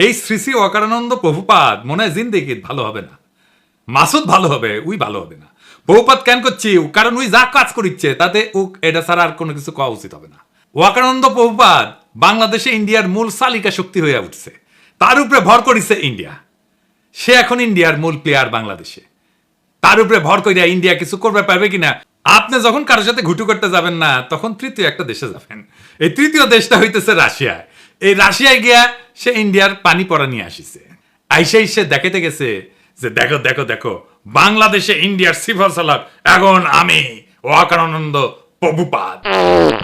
এই শ্রী শ্রী অকারানন্দ প্রভুপাদ, মনে হয় জিন্দিগি ভালো হবে না। মাসুদ ভালো হবে, উই ভালো হবে না। বহুপাত কেন করছি? কারণ উই যা কাজ করিচ্ছে, তাতে উ এটা ছাড়া আর কোনো কিছু কওয়া উচিত হবে না। ওয়াকানন্দ বহুপাত বাংলাদেশে ইন্ডিয়ার মূল চালিকা শক্তি হয়ে উঠছে। তার উপরে ভর করিছে ইন্ডিয়া। সে এখন ইন্ডিয়ার মূল প্লেয়ার বাংলাদেশে। তার উপরে ভর করিয়া ইন্ডিয়া কিছু করবে, পারবে কিনা? আপনি যখন কারোর সাথে ঘুটু করতে যাবেন না, তখন তৃতীয় একটা দেশে যাবেন। এই তৃতীয় দেশটা হইতেছে রাশিয়ায়। এই রাশিয়ায় গিয়া সে ইন্ডিয়ার পানি পড়া নিয়ে আসিছে। আইসেই সে দেখাতে গেছে যে দেখো দেখো দেখো, বাংলাদেশে ইন্ডিয়ার সিফর সালাক এখন আমি ওয়াকানন্দ প্রভুপাদ।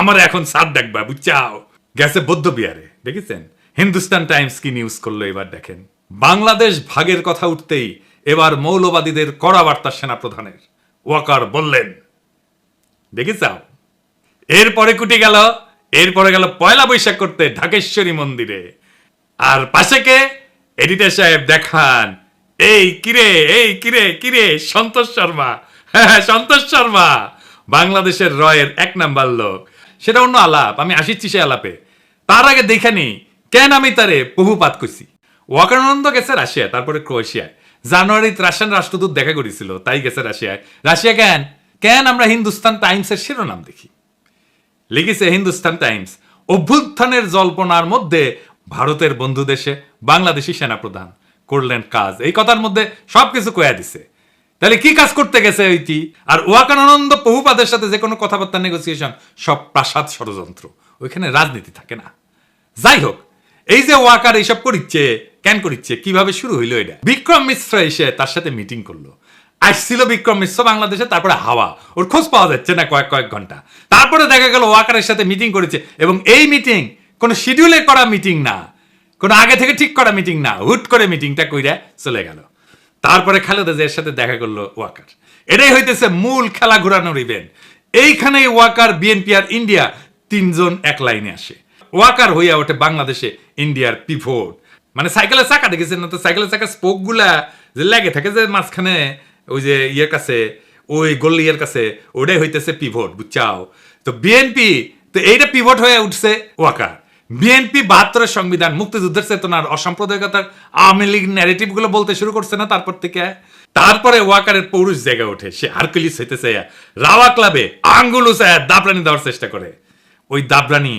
আমার এখন সাত দেখবা, বুঝছাও? গেছে বৌদ্ধ বিহারে, দেখেছেন? হিন্দুস্তান টাইমস কি নিউজ করল এবার দেখেন। বাংলাদেশ ভাগের কথা উঠতেই এবার মৌলবাদীদের কড়া বার্তা সেনাপ্রধানের ওয়াকার বললেন, দেখেছাও? এরপরে কুটি গেল এরপরে গেল পয়লা বৈশাখ করতে ঢাকেশ্বরী মন্দিরে। আর পাশে কে? এডিটর সাহেব দেখান। এই কিরে এই কিরে কিরে সন্তোষ শর্মা। হ্যাঁ হ্যাঁ, সন্তোষ শর্মা। বাংলাদেশের রয়ের এক নাম্বার লোক। সেটা অন্য আলাপ আমি আসিচ্ছি সে আলাপে। তার আগে দেখানি কেন আমি তারে বহুপাত করছি ওয়াকানন্দ গেছে রাশিয়া তারপরে ক্রোয়েশিয়ায়। জানুয়ারিতে রাশিয়ান রাষ্ট্রদূত দেখা করেছিল তাই গেছে রাশিয়ায়। রাশিয়া কেন? কেন আমরা হিন্দুস্তান টাইমসের শিরোনাম দেখি? লিখেছে হিন্দুস্তান টাইমস। অভ্যুত্থানের জল্পনার মধ্যে ভারতের বন্ধু দেশে বাংলাদেশি সেনাপ্রধান করলেন কাজ। এই কথার মধ্যে সবকিছু কয়া দিছে। তাহলে কি কাজ করতে গেছে ওইটি? আর ওয়াকানন্দ বহুপাদের সাথে যে কোনো কথাবার্তা নেগোসিয়েশন সব প্রাসাদ ষড়যন্ত্র। ওইখানে রাজনীতি থাকে না। যাই হোক, এই যে ওয়াকার এইসব করিচ্ছে, কেন করিচ্ছে, কীভাবে শুরু হইল এটা? বিক্রম মিশ্র এসে তার সাথে মিটিং করল। আসছিল বিক্রম মিশ্র বাংলাদেশে, তারপরে হাওয়া। ওর খোঁজ পাওয়া যাচ্ছে না কয়েক কয়েক ঘণ্টা। তারপরে দেখা গেল ওয়াকারের সাথে মিটিং করেছে এবং এই মিটিং কোনো শিডিউলে করা মিটিং না। কোনো আগে থেকে ঠিক করা মিটিং না। হুট করে মিটিংটা কইরা চলে গেল। তারপরে খালেদা জিয়ার সাথে দেখা করল ওয়াকার এটাই হইতেছে মূল খেলা ঘোরানোর ইভেন্ট এইখানেই ওয়াকার বিএনপি আর ইন্ডিয়া তিনজন এক লাইনে আসে। ওয়াকার হইয়া ওঠে বাংলাদেশে ইন্ডিয়ার পিভোট মানে সাইকেলের চাকা, দেখেছেন না তো? সাইকেলের চাকা স্পোকগুলা যে লেগে থাকে যে মাঝখানে ওই যে ইয়ের কাছে, ওই গল্লিয়ের কাছে, ওটাই হইতেছে পিভট বুঝছাও? তো বিএনপি তো এইটা পিভট হয়ে উঠছে ওয়াকার বিএনপি বাহাত্তরের সংবিধান, মুক্তিযুদ্ধের চেতনার অসাম্প্রদায়িকতার আওয়ামী লীগ ন্যারেটিভগুলো বলতে শুরু করছে না তারপর থেকে? তারপরে ওয়াকারের পৌরুষ জায়গা ওঠে, সে হারকুলিস হইতেছে রাওয়া ক্লাবে আঙ্গুল উসায় দাবরানি দেওয়ার চেষ্টা করে। ওই দাবরানি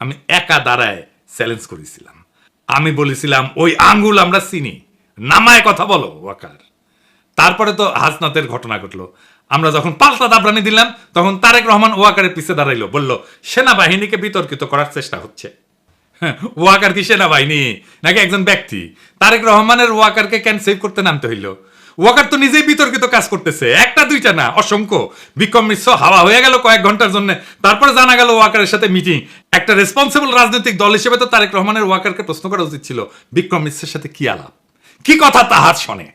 আমি একা দাঁড়ায় চ্যালেঞ্জ করেছিলাম। আমি বলেছিলাম, ওই আঙ্গুল আমরা চিনি। নামায় কথা বলো, ওয়াকার। তারপরে তো হাসনাতের ঘটনা ঘটলো। আমরা যখন পাল্টা দাবরানি দিলাম তখন তারেক রহমান ওয়াকারের পিছে দাঁড়াইলো বলল সেনাবাহিনীকে বিতর্কিত করার চেষ্টা হচ্ছে। হ্যাঁ, ওয়াকার কি সেনাবাহিনী? নাকি একজন ব্যক্তি? তারেক রহমানের ওয়াকারকে কেন সেভ করতে নামতে হইল? ওয়াকার তো নিজেই বিতর্কিত কাজ করতেছে একটা দুইটা না অসংখ্য। বিক্রম মিশ্র হাওয়া হয়ে গেল কয়েক ঘণ্টার জন্য তারপরে জানা গেল ওয়াকারের সাথে মিটিং একটা রেসপন্সিবল রাজনৈতিক দল হিসেবে তো তারেক রহমানের ওয়াকারকে প্রশ্ন করা উচিত ছিল বিক্রম মিশ্রের সাথে কি আলাপ? কি কথা তাহার শোনে?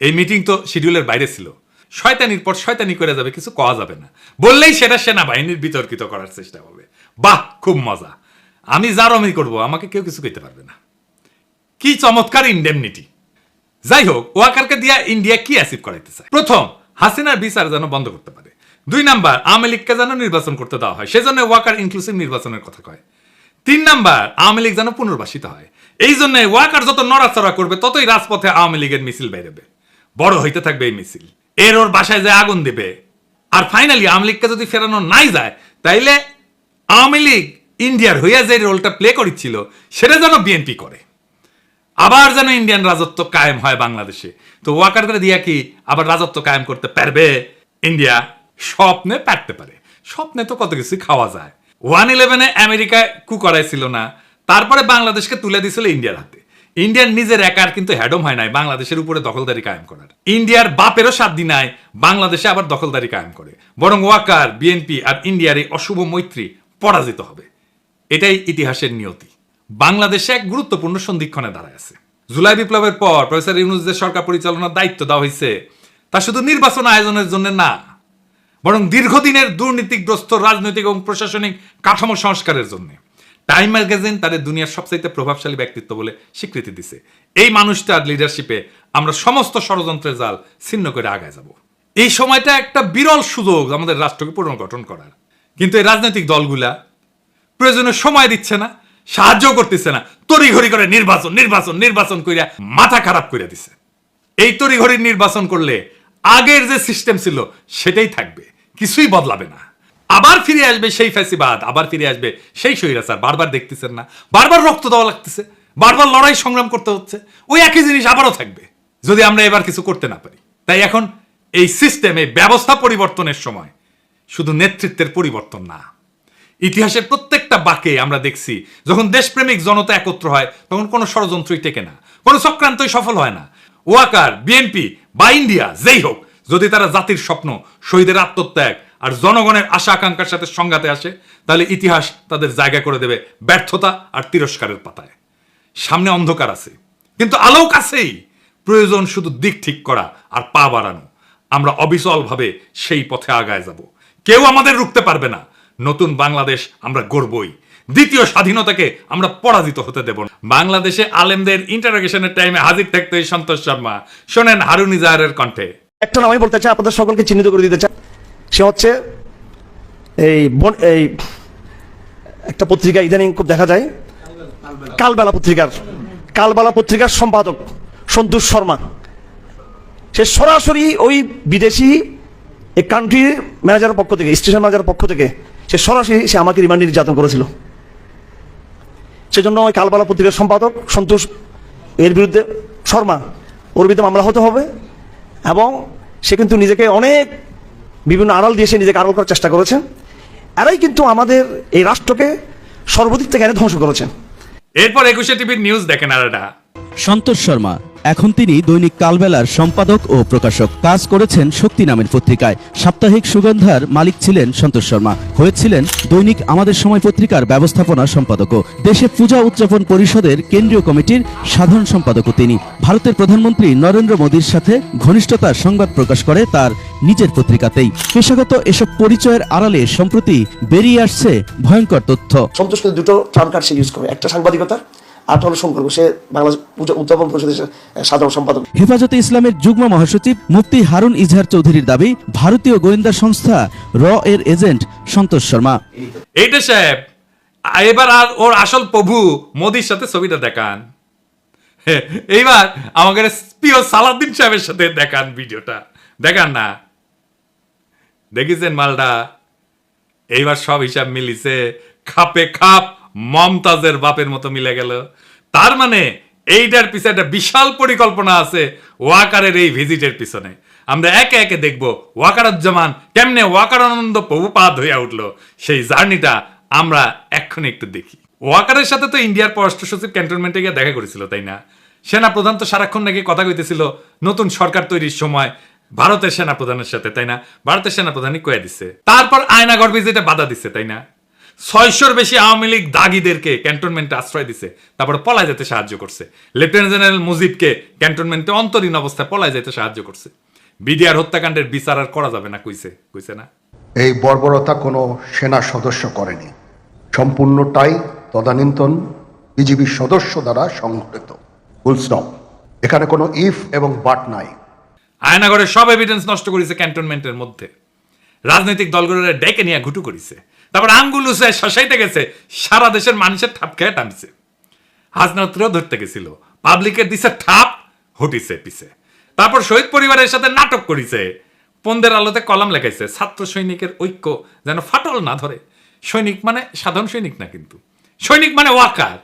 এই মিটিং তো শিডিউলের বাইরে ছিল। শয়তানির পর শয়তানি করে যাবে, কিছু কওয়া যাবে না। বললেই সেটা সেনাবাহিনীর বিতর্কিত করার চেষ্টা হবে। বাহ, খুব মজা। আমি যার অমি করব, আমাকে কেউ কিছু কইতে পারবে না। কি চমৎকার ইন্ডেমনিটি যাই হোক, ওয়াকারকে দিয়া ইন্ডিয়া কি অ্যাচিভ করাইতে চায়? প্রথম, হাসিনার বিচার যেন বন্ধ করতে পারে। দুই নাম্বার, আওয়ামী লীগকে যেন নির্বাচন করতে দেওয়া হয়, সেজন্য ওয়াকার ইনক্লুসিভ নির্বাচনের কথা কয়। তিন নাম্বার, আওয়ামী লীগ যেন পুনর্বাসিত হয়। এই জন্য ওয়াকার যত নড়াচড়া করবে, ততই রাজপথে আওয়ামী লীগের মিছিল বেরোবে বড় হইতে থাকবে এই মিছিল। এর ওর বাসায় যে আগুন দেবে। আর ফাইনালি আওয়ামী লীগকে যদি ফেরানো নাই যায়, তাইলে আওয়ামী লীগ ইন্ডিয়ার হইয়া যে রোলটা প্লে করেছিল সেটা যেন বিএনপি করে। আবার যেন ইন্ডিয়ান রাজত্ব কায়েম হয় বাংলাদেশে। তো ওয়াকার করে দিয়া কি আবার রাজত্ব কায়েম করতে পারবে? ইন্ডিয়া স্বপ্নে পারতে পারে। স্বপ্নে তো কত কিছু খাওয়া যায়। ওয়ান ইলেভেনে আমেরিকায় কু করাইছিল না। তারপরে বাংলাদেশকে তুলে দিছিল ইন্ডিয়ার হাতে। ইন্ডিয়ার নিজের একার কিন্তু হ্যাডম হয় নাই, বাংলাদেশের উপরে দখলদারি কায়েম করার। ইন্ডিয়ার বাপেরও সাধ্য নাই, বাংলাদেশে আবার দখলদারি কায়েম করে। বরং ওয়াকার বিএনপি আর ইন্ডিয়ার এই অশুভ মৈত্রী পরাজিত হবে। এটাই ইতিহাসের নিয়তি। বাংলাদেশে এক গুরুত্বপূর্ণ সন্ধিক্ষণে দাঁড়ায় আছে। জুলাই বিপ্লবের পর প্রফেসর ইউনুসদের সরকার পরিচালনার দায়িত্ব দেওয়া হয়েছে। তা শুধু নির্বাচন আয়োজনের জন্য না, বরং দীর্ঘদিনের দুর্নীতিগ্রস্ত রাজনৈতিক এবং প্রশাসনিক কাঠামো সংস্কারের জন্য। টাইম ম্যাগাজিন তাদের দুনিয়ার সবচাইতে প্রভাবশালী ব্যক্তিত্ব বলে স্বীকৃতি দিছে। এই মানুষটার লিডারশিপে আমরা সমস্ত ষড়যন্ত্রের জাল ছিন্ন করে আগায় যাব। এই সময়টা একটা বিরল সুযোগ আমাদের রাষ্ট্রকে পুনর্গঠন করার। কিন্তু এই রাজনৈতিক দলগুলা প্রয়োজনে সময় দিচ্ছে না, সাহায্য করতেছে না তড়ি ঘড়ি করে নির্বাচন নির্বাচন নির্বাচন কইরা মাথা খারাপ করে দিছে। এই তড়ি ঘড়ির নির্বাচন করলে আগের যে সিস্টেম ছিল সেটাই থাকবে, কিছুই বদলাবে না। আবার ফিরে আসবে সেই ফ্যাসিবাদ, আবার ফিরে আসবে সেই স্বৈরাচার। বারবার দেখতেছেন না। বারবার রক্ত দেওয়া লাগতেছে। বারবার লড়াই সংগ্রাম করতে হচ্ছে। ওই একই জিনিস আবারও থাকবে, যদি আমরা এবার কিছু করতে না পারি। তাই এখন এই সিস্টেমে ব্যবস্থা পরিবর্তনের সময় শুধু নেতৃত্বের পরিবর্তন না। ইতিহাসের প্রত্যেকটা বাকে আমরা দেখছি, যখন দেশপ্রেমিক জনতা একত্র হয়, তখন কোনো ষড়যন্ত্রই টেকে না। কোনো চক্রান্তই সফল হয় না। ওয়াকার, বিএনপি বা ইন্ডিয়া, যেই হোক, যদি তারা জাতির স্বপ্ন, শহীদের আত্মত্যাগ আর জনগণের আশা আকাঙ্ক্ষার সাথে সংঘাতে আসে, তাহলে ইতিহাস তাদের জায়গা করে দেবে ব্যর্থতা আর তিরস্কারের পাতায়। সামনে অন্ধকার আছে, কিন্তু আলোক আছেই। প্রয়োজন শুধু দিক ঠিক করা আর পা বাড়ানো। আমরা অবিচলভাবে সেই পথে আগায় যাব। কেউ আমাদের রুখতে পারবে না। নতুন বাংলাদেশ আমরা গড়বই। দ্বিতীয় স্বাধীনতাকে আমরা পরাজিত হতে দেব না। বাংলাদেশে আলেমদের ইন্টারোগেশনের টাইমে হাজির থাকতে সন্তোষ শর্মা। শোনেন হারুন ইজাহারের কণ্ঠে। একটা নামই বলতে চাই, আপনাদের সকলকে চিহ্নিত করে দিতে চাই। সে হচ্ছে এই বন- এই একটা পত্রিকা ইদানিং খুব দেখা যায়। কালবেলা। পত্রিকার কালবেলা পত্রিকার সম্পাদক সন্তোষ শর্মা। সে সরাসরি ওই বিদেশি এই কান্ট্রির ম্যানেজারের পক্ষ থেকে স্টেশন ম্যানেজারের পক্ষ থেকে সে সরাসরি সে আমাকে রিমান্ডে নির্যাতন করেছিল। সেজন্য ওই কালবেলা পত্রিকার সম্পাদক সন্তোষ এর বিরুদ্ধে শর্মা ওর বিরুদ্ধে মামলা হতে হবে এবং সে কিন্তু নিজেকে অনেক বিভিন্ন আড়াল দিয়ে সে নিজেকে আড়াল করার চেষ্টা করেছেন। এরাই কিন্তু আমাদের এই রাষ্ট্রকে সর্বদিক থেকে এনে ধ্বংস করেছেন। এরপর একুশে টিভির নিউজ দেখেন আর সন্তোষ শর্মা এখন তিনি দৈনিক কালবেলার সম্পাদক ও প্রকাশক। কাজ করেছেন শক্তি নামের পত্রিকায়। সাপ্তাহিক সুগন্ধার মালিক ছিলেন সন্তোষ শর্মা। হয়েছিলেন দৈনিক আমাদের সময় পত্রিকার ব্যবস্থাপনা সম্পাদকও। দেশে পূজা উদযাপন পরিষদের কেন্দ্রীয় কমিটির সাধারণ সম্পাদকও তিনি। ভারতের প্রধানমন্ত্রী নরেন্দ্র মোদীর সাথে ঘনিষ্ঠতার সংবাদ প্রকাশ করে তার নিজের পত্রিকাতেই। পেশাগত এসব পরিচয়ের আড়ালে সম্প্রতি বেরিয়ে আসছে ভয়ঙ্কর তথ্য। সন্তোষ দুটো ট্রাম কার্ড সে ইউজ করে একটা সাংবাদিকতার সে বাংলাদেশ উদযাপন পরিষদের সাধারণ সম্পাদক। হেফাজতে ইসলামের যুগ্ম মহাসচিব মুফতি হারুন ইজহার চৌধুরীর দাবি ভারতীয় গোয়েন্দা সংস্থা র এর এজেন্ট সন্তোষ শর্মা। এইটা সাহেব এবার আর ওর আসল প্রভু মোদির সাথে ছবিটা দেখান। এইবার আমাকে প্রিয় সালাদ্দিন সাহেবের সাথে দেখান ভিডিওটা। দেখান না। দেখেছেন মালটা? এইবার সব হিসাব মিলিছে খাপে খাপ মমতাজের বাপের মতো মিলে গেল। তার মানে এইটার পিছনে একটা বিশাল পরিকল্পনা আছে ওয়াকারের এই ভিজিটের পিছনে। আমরা একে একে দেখব ওয়াকারুজ্জামান কেমনে ওয়াকারানন্দ প্রভুপাদ হইয়া উঠল। সেই জার্নিটা আমরা এক্ষুনি একটু দেখি। ওয়াকারের সাথে তো ইন্ডিয়ার পররাষ্ট্র সচিব ক্যান্টনমেন্টে গিয়ে দেখা করেছিল, তাই না? সেনা প্রধান তো সারাক্ষণ নাকি কথা কইতেছিল, নতুন সরকার তৈরির সময় ভারতের সেনা প্রধানের সাথে, তাই না? ভারতের সেনা প্রধানই কয়ে দিচ্ছে তারপর আয়নাগর ভিজিটে বাধা দিচ্ছে তাই না? ছয়শোর বেশি আওয়ামী লীগ দাগিদেরকে ক্যান্টনমেন্টে আশ্রয় দিছে তারপরে পলায় যেতে সাহায্য করছে। লেফটেন্যান্ট জেনারেল মুজিবকে ক্যান্টনমেন্টে অন্তরীণ অবস্থায় পলায় যেতে সাহায্য করছে। বিডিআর হত্যাকাণ্ডের বিচার আর করা যাবে না কইছে কইছে না। এই বর্বরতা কোনো সেনা সদস্য করেনি। সম্পূর্ণটাই তদানীন্তন বিজিবির সদস্য দ্বারা সংঘটিত। ফুল স্টপ এখানে কোনো ইফ এবং বাট নাই। আয়নাগরের সব এভিডেন্স নষ্ট করেছে ক্যান্টনমেন্টের মধ্যে। রাজনৈতিক দলগুলোরে ডেকে নিয়ে ঘুটু করেছে। তারপর আঙ্গুল উসে শশাইতে গেছে, সারা দেশের মানুষের ঠাপ খেয়ে টানছে। হাজনাত্রেও ধরতে গেছিল, পাবলিকের দিছে ঠাপ, হটিছে পিছে। তারপর শহীদ পরিবারের সাথে নাটক করিছে, পন্দের আলোতে কলাম লেখাইছে, ছাত্র সৈনিকের ঐক্য যেন ফাটল না ধরে। সৈনিক মানে সাধারণ সৈনিক না কিন্তু। সৈনিক মানে ওয়াকার।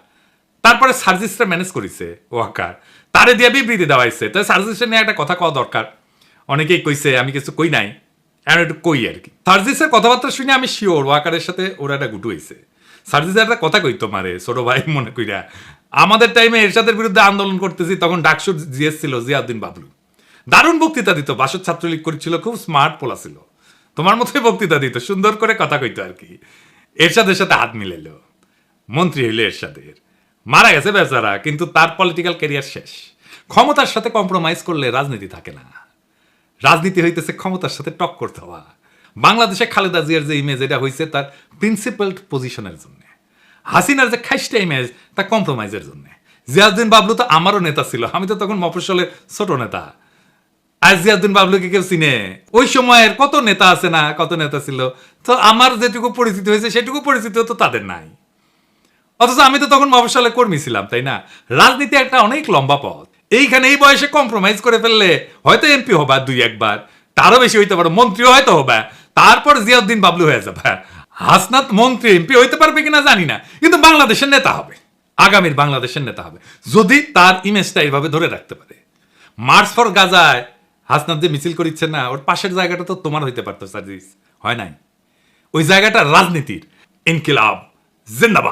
তারপরে সার্জিসটা ম্যানেজ করেছে, ওয়াকার। তারে দিয়ে বিবৃতি দেওয়াইছে তো সার্জিসটা নিয়ে একটা কথা কওয়া দরকার। অনেকেই কইছে, আমি কিছু কই নাই। এখন একটু কই আর কি। সার্জিসের কথাবার্তা শুনে আমি শিওর ওয়াকারের সাথে ওরা একটা গুটু হয়েছে সার্জিস একটা কথা কইতো মারে ছোট ভাই, মনে কইরা। আমাদের টাইমে এরশাদের বিরুদ্ধে আন্দোলন করতেছি, তখন ডাকসুর জিএস ছিল জিয়াউদ্দিন বাবলু। দারুণ বক্তৃতা দিত বাসদ ছাত্রলীগ করেছিল, খুব স্মার্ট পোলা ছিল। তোমার মতোই বক্তৃতা দিত, সুন্দর করে কথা কইতো আর কি। এরশাদের সাথে হাত মিলাইলো। মন্ত্রী হইল এরশাদের। মারা গেছে বেচারা, কিন্তু তার পলিটিক্যাল ক্যারিয়ার শেষ। ক্ষমতার সাথে কম্প্রোমাইজ করলে রাজনীতি থাকে না। রাজনীতি হইতেছে ক্ষমতার সাথে টক্কর দেওয়া বাংলাদেশে খালেদা জিয়ার যে ইমেজ এটা হয়েছে তার প্রিন্সিপাল পজিশনের জন্য। হাসিনার যে খাইস্টা ইমেজ তা কম্প্রোমাইজের জন্য। জিয়াউদ্দিন বাবলু তো আমারও নেতা ছিল, আমি তো তখন মফস্বলের ছোট নেতা। আর জিয়াউদ্দিন বাবলুকে কেউ চিনে? ওই সময়ের কত নেতা আছে না, কত নেতা ছিল? তো আমার যেটুকু পরিচিত হয়েছে, সেটুকু পরিচিত তো তাদের নাই। অথচ আমি তো তখন মফসলে কর্মী ছিলাম, তাই না? রাজনীতি একটা অনেক লম্বা পথ। এইখানে এই বয়সে কম্প্রোমাইজ করে ফেললে হয়তো এমপি হবা দুই, একবার। তারও বেশি হইতে পারো, মন্ত্রীও হয়তো হবে। তারপর জিয়াউদ্দিন বাবলু হয়ে যাবে। হাসনাত মন্ত্রী এমপি হইতে পারবে কিনা জানি না, কিন্তু বাংলাদেশের নেতা হবে। আগামীর বাংলাদেশের নেতা হবে। যদি তার ইমেজটা এইভাবে ধরে রাখতে পারে। মার্চ ফর গাজায় হাসনাত যে মিছিল করিচ্ছে না, ওর পাশের জায়গাটা তো তোমার হইতে পারতো সার্জিস হয় নাই? ওই জায়গাটা রাজনীতির। ইনকিলাব। জিন্দাবাদ।